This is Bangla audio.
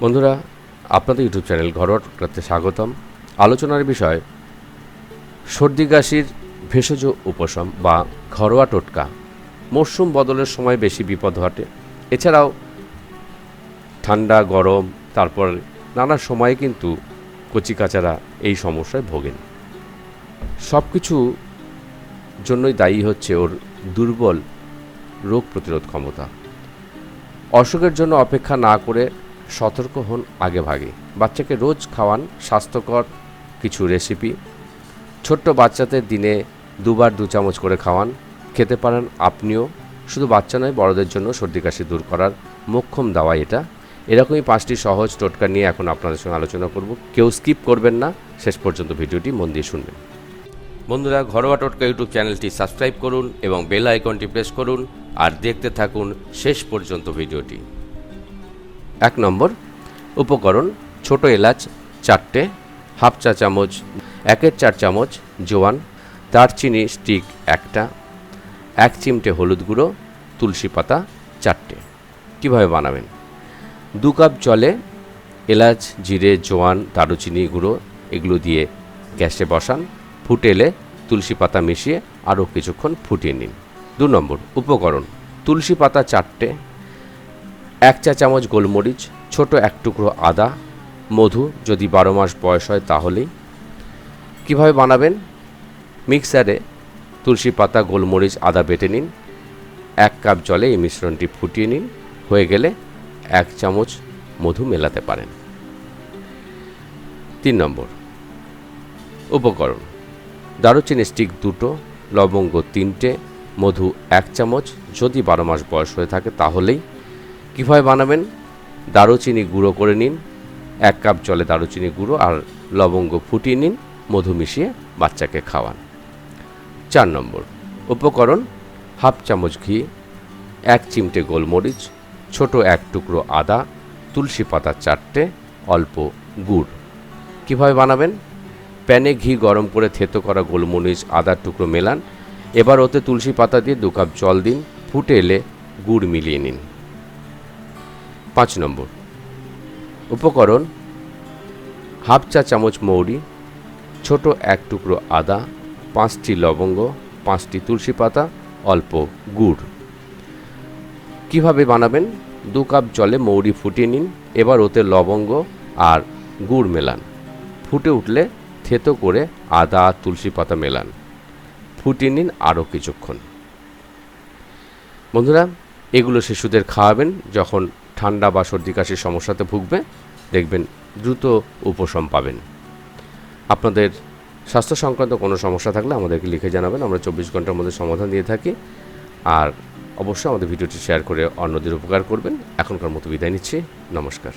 বন্ধুরা, আপনাদের ইউটিউব চ্যানেল ঘরোয়া টোটকাতে স্বাগতম। আলোচনার বিষয়, সর্দি কাশির ভেষজ উপশম বা ঘরোয়া টোটকা। মরশুম বদলের সময় বেশি বিপদ ঘটে। এছাড়াও ঠান্ডা, গরম, তারপর নানা সময়ে কিন্তু কচিকাচারা এই সমস্যায় ভোগেন। সব কিছু জন্যই দায়ী হচ্ছে ওর দুর্বল রোগ প্রতিরোধ ক্ষমতা। অসুখের জন্য অপেক্ষা না করে সতর্ক হন আগে ভাগে বাচ্চাকে রোজ খাওয়ান, স্বাস্থ্যকর কিছু রেসিপি ছোট্ট বাচ্চাদের দিনে দুবার দু চামচ করে খাওয়ান। খেতে পারেন আপনিও। শুধু বাচ্চা নয়, বড়দের জন্য সর্দি কাশি দূর করার মোক্ষম দাওয়া এটা। এরকমই পাঁচটি সহজ টোটকা নিয়ে এখন আপনাদের সঙ্গে আলোচনা করব। কেউ স্কিপ করবেন না। শেষ পর্যন্ত ভিডিওটি মন দিয়ে শুনবেন। বন্ধুরা ঘরোয়া টোটকা ইউটিউব চ্যানেলটি সাবস্ক্রাইব করুন এবং বেল আইকনটি প্রেস করুন আর দেখতে থাকুন শেষ পর্যন্ত ভিডিওটি। এক নম্বর, উপকরণ, ছোট এলাচ, চারটে, হাফ চা চামচ, একের চার চামচ জোয়ান, দারচিনি স্টিক একটা, এক চিমটে হলুদ গুঁড়ো, তুলসী পাতা চারটে। কীভাবে বানাবেন? দু কাপ জলে এলাচ, জিরে, জোয়ান, দারুচিনি গুঁড়ো এগুলো দিয়ে গ্যাসে বসান। ফুটে এলে তুলসী পাতা মিশিয়ে আরও কিছুক্ষণ ফুটিয়ে নিন। দু নম্বর উপকরণ, তুলসী পাতা চারটে, এক চা চামচ গোলমরিচ, ছোট এক টুকরো আদা, মধু, যদি বারো মাস বয়স হয় তাহলেই। কীভাবে বানাবেন? মিক্সারে তুলসী পাতা, গোলমরিচ, আদা বেটে নিন। এক কাপ জলে এই মিশ্রণটি ফুটিয়ে নিন। হয়ে গেলে এক চামচ মধু মেলাতে পারেন। তিন নম্বর উপকরণ দারুচিনি স্টিক দুটো, লবঙ্গ তিনটে, মধু এক চামচ। যদি বারো মাস বয়স হয়ে থাকে তাহলেই কীভাবে বানাবেন? দারুচিনি গুঁড়ো করে নিন। এক কাপ জলে দারুচিনি গুঁড়ো আর লবঙ্গ ফুটিয়ে নিন। মধু মিশিয়ে বাচ্চাকে খাওয়ান। চার নম্বর উপকরণ, হাফ চামচ ঘি, এক চিমটে গোলমরিচ, ছোট এক টুকরো আদা, তুলসী পাতা চারটে, অল্প গুড়। কীভাবে বানাবেন? প্যানে ঘি গরম করে থেতো করা গোলমরিচ আদার টুকরো মেলান। এবার ওতে তুলসী পাতা দিয়ে দু কাপ জল দিন, ফুটে এলে গুড় মিলিয়ে নিন। পাঁচ নম্বর। উপকরণ, হাফ চা চামচ মৌরি, ছোট এক টুকরো আদা, পাঁচটি লবঙ্গ, পাঁচটি তুলসী পাতা, অল্প গুড়। কীভাবে বানাবেন? দু কাপ জলে মৌরি ফুটিয়ে নিন। এবার ওতে লবঙ্গ আর গুড় মেলান। ফুটে উঠলে থেতো করে আদা, তুলসী পাতা মেলান। ফুটিয়ে নিন আরও কিছুক্ষণ। বন্ধুরা, এগুলো শিশুদের খাওয়াবেন। যখন ঠান্ডা বা সর্দি কাশির সমস্যাতে ভুগবে, দেখবেন দ্রুত উপশম পাবেন। আপনাদের স্বাস্থ্য সংক্রান্ত কোনো সমস্যা থাকলে আমাদেরকে লিখে জানাবেন। আমরা চব্বিশ ঘণ্টার মধ্যে সমাধান দিয়ে থাকি। আর অবশ্যই আমাদের ভিডিওটি শেয়ার করে অন্যদের উপকার করবেন। এখনকার মতো বিদায় নিচ্ছি। নমস্কার।